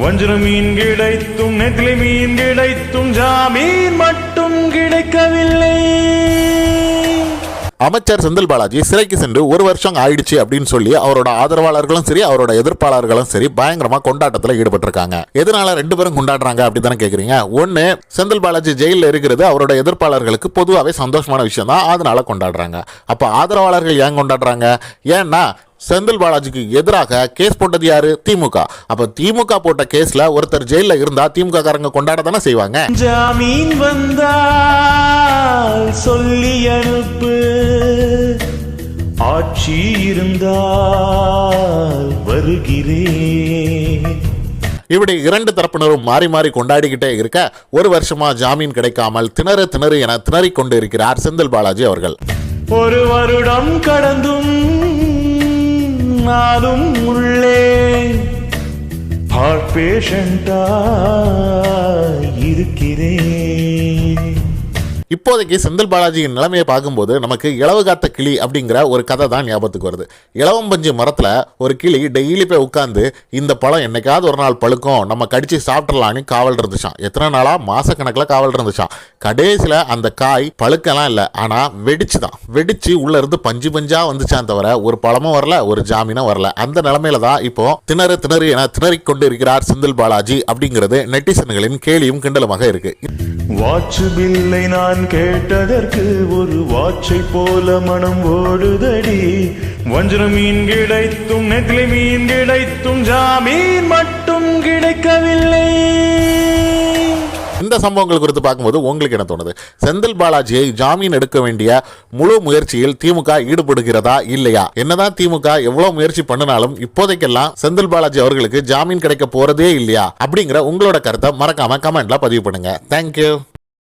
வஞ்சர மீன் கிடைத்தும் நெத்திலி மீன் கிடைத்தும் ஜாமீன் மட்டும் கிடைக்கவில்லை. அமைச்சர் செந்தில் பாலாஜி சிறைக்கு சென்று ஒரு வருஷம் ஆயிடுச்சு அப்படின்னு சொல்லி அவரோட ஆதரவாளர்களும் சரி அவரோட எதிர்ப்பாளர்களும் சரி பயங்கரமா கொண்டாட்டத்தில் ஈடுபட்டிருக்காங்க. எதனால ரெண்டு பேரும் கொண்டாடுறாங்க அப்படின்னு தானே கேக்குறீங்க? ஒன்னு செந்தில் பாலாஜி ஜெயிலில் இருக்கிறது அவரோட எதிர்ப்பாளர்களுக்கு பொதுவாகவே சந்தோஷமான விஷயம் தான் அதனால கொண்டாடுறாங்க. அப்ப ஆதரவாளர்கள் ஏன் கொண்டாடுறாங்க? ஏன்னா செந்தில் பாலாஜிக்கு எதிராக கேஸ் போட்டது யாரு? திமுக. அப்ப திமுக போட்ட கேஸ்ல ஒருத்தர் ஜெயில இருந்தா திமுக காரங்க கொண்டாட தானே செய்வாங்க ஜாமீன் வந்தால் சொல்லி அனுப்பு. ஆட்சி இருந்தால் வருகிறேன். இப்படி இரண்டு தரப்பினரும் மாறி மாறி கொண்டாடிக்கிட்டே இருக்க ஒரு வருஷமா ஜாமீன் கிடைக்காமல் திணறு திணறு என திணறிக் கொண்டு இருக்கிறார் செந்தில் பாலாஜி அவர்கள். ஒரு வருடம் கடந்தும் நாளும் உள்ளே. ஹார்ட் பேஷண்டா இருக்கிறேன். இப்போதைக்கு செந்தில் பாலாஜியின் நிலைமையை பார்க்கும்போது நமக்கு இளவு காத்த கிளி அப்படிங்கிற ஒரு கதை தான் ஞாபகத்துக்கு வருது. இளவம்பஞ்சு மரத்தில் ஒரு கிளி டெய்லி போய் உட்காந்து இந்த பழம் என்னைக்காவது ஒரு நாள் பழுக்கும் நம்ம கடிச்சு சாப்பிட்றலான்னு காவல் இருந்துச்சான் எத்தனை நாளாக மாசக்கணக்கில் காவல் இருந்துச்சான் கடைசியில் அந்த காய் பழுக்கலாம் இல்லை ஆனால் வெடிச்சு தான் வெடிச்சு உள்ள இருந்து பஞ்சு பஞ்சாக வந்துச்சான் தவிர ஒரு பழமும் வரல ஒரு ஜாமீனும் வரல. அந்த நிலமையில தான் இப்போ திணறு திணறு என திணறிக் கொண்டு இருக்கிறார் செந்தில் பாலாஜி அப்படிங்கிறது நெட்டிசன்களின் கேலியும் கிண்டலுமாக இருக்கு. வாட்ச் பில்லை நான் கேட்டதற்கு ஒரு வாட்சை போல மனம் ஓடுதடி. வஞ்சர மீன் கிடைத்தும் நெத்திலி மீன் கிடைத்தும் ஜாமீன் மட்டும் கிடைக்கவில்லை. இந்த சம்பவங்கள் குறித்து பார்க்கும்போது உங்களுக்கு என்ன தோணுது? செந்தில் பாலாஜியை ஜாமீன் எடுக்க வேண்டிய முழு முயற்சியில் திமுக ஈடுபடுகிறதா இல்லையா? என்னதான் திமுக எவ்வளவு முயற்சி பண்ணினாலும் இப்போதைக்கெல்லாம் செந்தில் பாலாஜி அவர்களுக்கு ஜாமீன் கிடைக்க போறதே இல்லையா? அப்படிங்கிற உங்களோட கருத்தை மறக்காம கமெண்ட்ல பதிவு பண்ணுங்க. தேங்க்யூ